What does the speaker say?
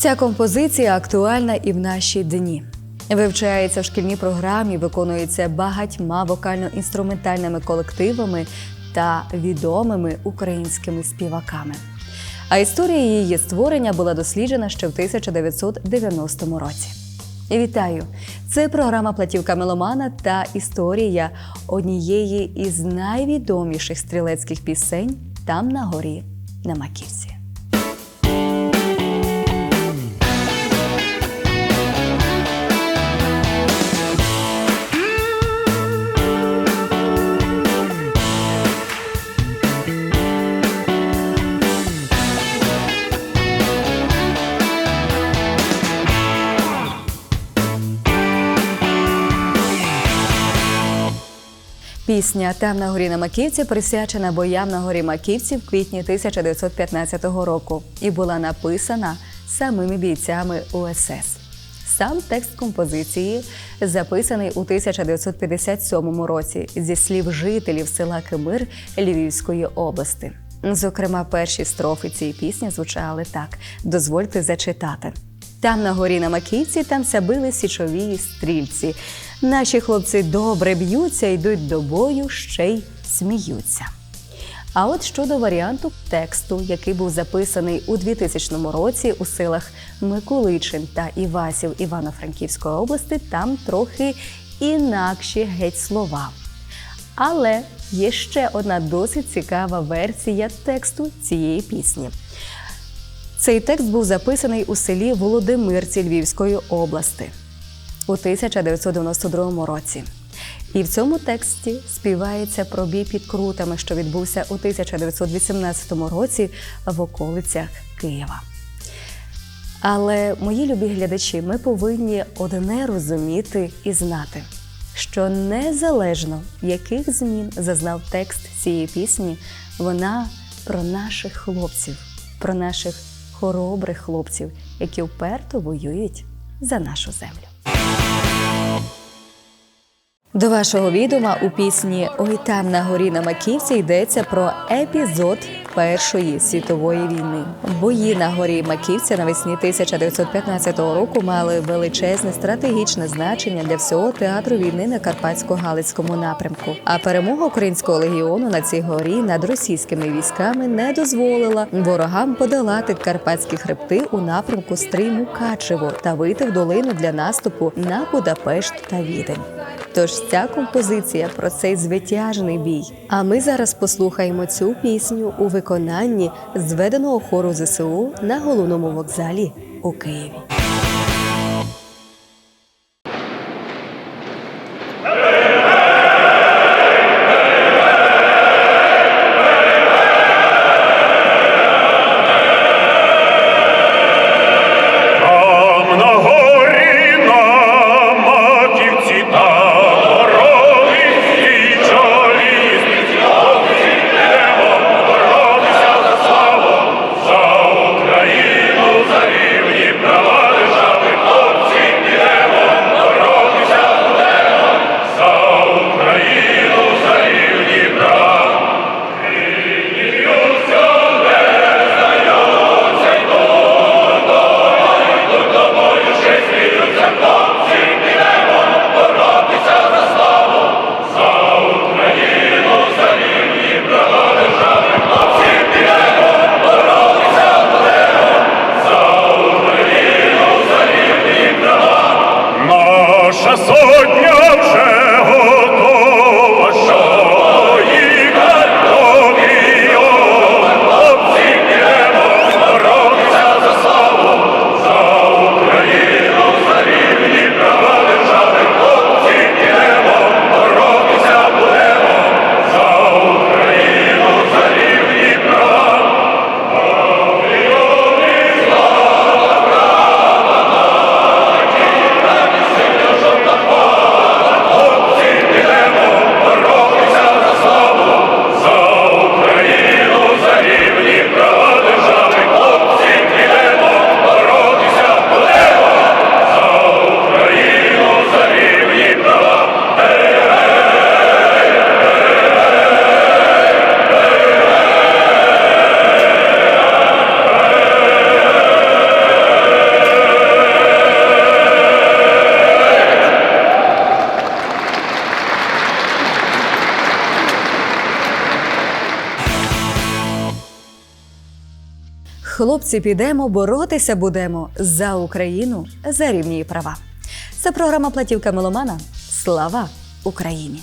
Ця композиція актуальна і в наші дні. Вивчається в шкільній програмі, виконується багатьма вокально-інструментальними колективами та відомими українськими співаками. А історія її створення була досліджена ще в 1990 році. Вітаю! Це програма Платівка Меломана та історія однієї із найвідоміших стрілецьких пісень там на горі на Маківці. Пісня Там на горі на Маківці присвячена боям на горі Маківці в квітні 1915 року і була написана самими бійцями УСС. Сам текст композиції записаний у 1957 році зі слів жителів села Кимир Львівської області. Зокрема, перші строфи цієї пісні звучали так: дозвольте зачитати. Там на горі на Маківці там ся били січові стрільці. Наші хлопці добре б'ються, йдуть до бою, ще й сміються. А от щодо варіанту тексту, який був записаний у 2000 році у селах Миколичин та Івасів Івано-Франківської області, там трохи інакші геть слова. Але є ще одна досить цікава версія тексту цієї пісні. Цей текст був записаний у селі Володимирці Львівської області у 1992 році. І в цьому тексті співається про бій під крутами, що відбувся у 1918 році в околицях Києва. Але, мої любі глядачі, ми повинні одне розуміти і знати, що незалежно яких змін зазнав текст цієї пісні, вона про наших хлопців, про наших хоробрих хлопців, які вперто воюють за нашу землю. До вашого відома у пісні Ой там на горі на Маківці йдеться про епізод Першої світової війни. Бої на горі Маківця навесні 1915 року мали величезне стратегічне значення для всього театру війни на Карпатсько-Галицькому напрямку. А перемога українського легіону на цій горі над російськими військами не дозволила ворогам подолати карпатські хребти у напрямку Стрий Мукачево та вийти в долину для наступу на Будапешт та Відень. Тож ця композиція про цей звитяжний бій. А ми зараз послухаємо цю пісню у виконанні зведеного хору ЗСУ на головному вокзалі у Києві. Lord, yo! Хлопці, підемо, боротися будемо за Україну, за рівні права. Це програма Платівка Меломана. Слава Україні!